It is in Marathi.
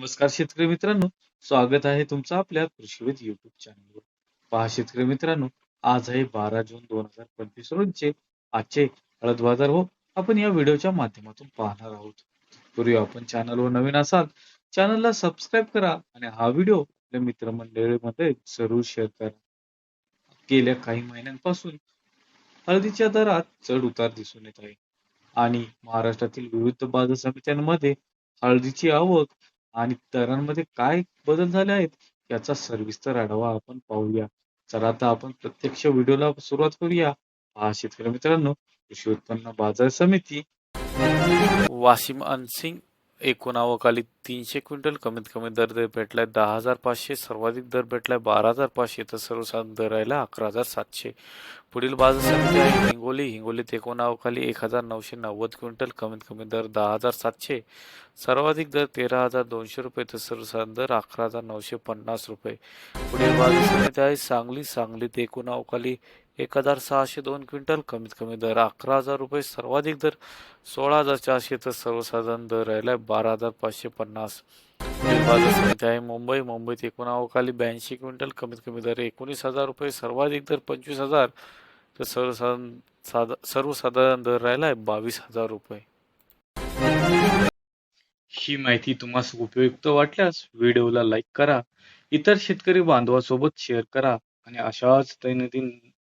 नमस्कार शेतकरी मित्रांनो स्वागत आहे तुमचं आपल्या कृषीविद युट्यूब चॅनलवर पहा शेतकरी मित्रांनो आज आहे बारा जून दोन हजार पंचवीस रोजचे आजचे हळद बाजार हो आपण या व्हिडिओच्या माध्यमातून पाहणार आहोत. पूर्वी आपण चॅनलवर नवीन असाल चॅनलला सबस्क्राईब करा आणि हा व्हिडिओ आपल्या मित्रमंडळीमध्ये जरूर शेअर करा. गेल्या काही महिन्यांपासून हळदीच्या दरात चढ उतार दिसून येत आहे. आणि महाराष्ट्रातील विविध बाजार समित्यांमध्ये हळदीची आवक आणि दरांमध्ये काय बदल झाले आहेत? याचा सविस्तर आढावा आपण पाहूया. चला आता आपण प्रत्यक्ष व्हिडिओला सुरुवात करूया. पहा शेतकरी मित्रांनो कृषी उत्पन्न बाजार समिती. वाशिम अनसिंग एकूण आवकाली तीनशे क्विंटल कमीत कमी दर दर भेटलाय. दहा हजार पाचशे सर्वाधिक दर भेटलाय. बारा हजार पाचशे तर सर्वसाधारण दर राहिला. अकरा हजार सातशे. पुढील बाजार समिती आहे. हिंगोली हिंगोलीत एकूण आवकाली एक हजार नऊशे नव्वद क्विंटल कमीत कमी दर दहा हजार सातशे. सर्वाधिक दर तेरा हजार दोनशे रुपये. तर सर्वसाधारण दर अकरा हजार नऊशे पन्नास रुपये. पुढील बाजार समिती आहे. सांगली सांगलीत एकूण अवकाली एक हजार सहाशे दोन क्विंटल कमीत कमी दर अकरा हजार रुपये सर्वाधिक दर सोळा हजार चारशे तर सर्वसाधारण दर राहिलाय बारा हजार पाचशे पन्नास. आहे मुंबई मुंबईत एकूण अवकाली ब्याऐंशी क्विंटल कमीत कमी दर एकोणीस हजार रुपये सर्वाधिक दर पंचवीस हजार तर सर्वसाधारण साधा सर्वसाधारण दर राहिलाय बावीस हजार रुपये. ही माहिती तुम्हाला उपयुक्त वाटल्यास व्हिडिओला लाईक करा इतर शेतकरी बांधवासोबत शेअर करा आणि अशाच दैनंदिन